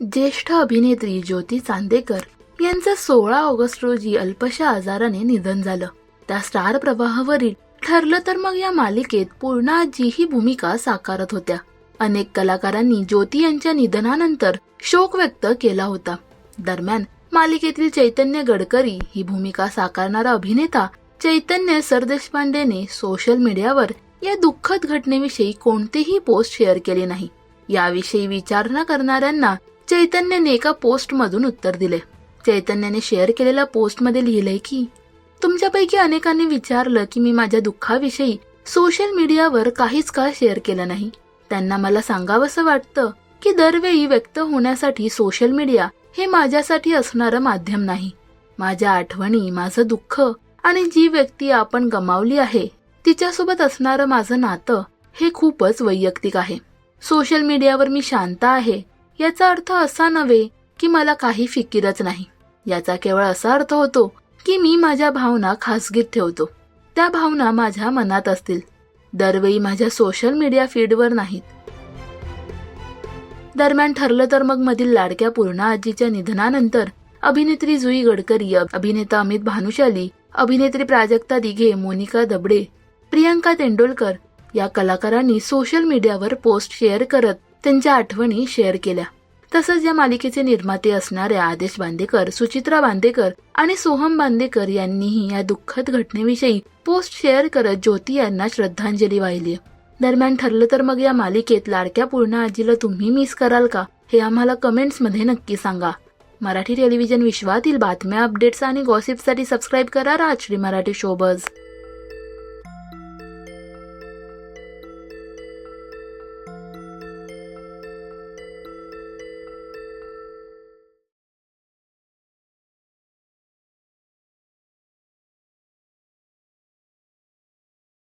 ज्येष्ठ अभिनेत्री ज्योती चांदेकर यांचं सोळा ऑगस्ट रोजी अल्पशा आजाराने निधन झालं. त्या स्टार प्रवाहावरील ठरलं तर मग या मालिकेत पूर्ण आजी ही भूमिका साकारत होत्या. अनेक कलाकारांनी ज्योती यांच्या निधनानंतर शोक व्यक्त केला होता. दरम्यान मालिकेतील चैतन्य गडकरी ही भूमिका साकारणारा अभिनेता चैतन्य सरदेशपांडेने सोशल मीडियावर या दुःखद घटनेविषयी कोणतीही पोस्ट शेअर केली नाही. याविषयी विचारणा करणाऱ्यांना चैतन्याने एका पोस्टमधून उत्तर दिले. चैतन्याने शेअर केलेल्या पोस्टमध्ये लिहिलंय की तुमच्यापैकी अनेकांनी विचारलं की मी माझ्या दुःखाविषयी सोशल मीडियावर काहीच का शेअर केलं नाही. त्यांना मला सांगावंसं वाटतं की दरवेळी व्यक्त होण्यासाठी सोशल मीडिया हे माझ्यासाठी असणारं माध्यम नाही. माझ्या आठवणी माझं दुःख आणि जी व्यक्ती आपण गमावली आहे तिच्यासोबत असणारं माझं नातं हे खूपच वैयक्तिक आहे. सोशल मीडियावर मी शांत आहे याचा अर्थ असा नव्हे की मला काही फिकीरच नाही. याचा केवळ असा अर्थ होतो की मी माझ्या भावना खासगीत ठेवतो. त्या भावना माझ्या मनात असतील. दरवेळी माझ्या सोशल मीडिया फीडवर नाहीत. दरम्यान ठरलं तर मग मधील लाडक्या पूर्ण आजीच्या निधनानंतर अभिनेत्री जुई गडकरी अभिनेता अमित भानुशाली अभिनेत्री प्राजक्ता दिघे मोनिका दबडे प्रियांका तेंडोलकर या कलाकारांनी सोशल मीडियावर पोस्ट शेअर करत त्यांच्या आठवणी शेअर केल्या. तसंच या मालिकेचे निर्माते असणाऱ्या आदेश बांदेकर सुचित्रा बांदेकर आणि सोहम बांदेकर यांनीही या दुःखद घटनेविषयी पोस्ट शेअर करत ज्योती यांना श्रद्धांजली वाहिली दरम्यान ठरलं तर मग या मालिकेत लाडक्या पूर्ण आजीला तुम्ही मिस कराल का? हे आम्हाला कमेंट्समध्ये नक्की सांगा. मराठी टेलिव्हिजन विश्वातील बातम्या अपडेट्स आणि गॉसिपसाठी सबस्क्राईब करा राजश्री मराठी शोबज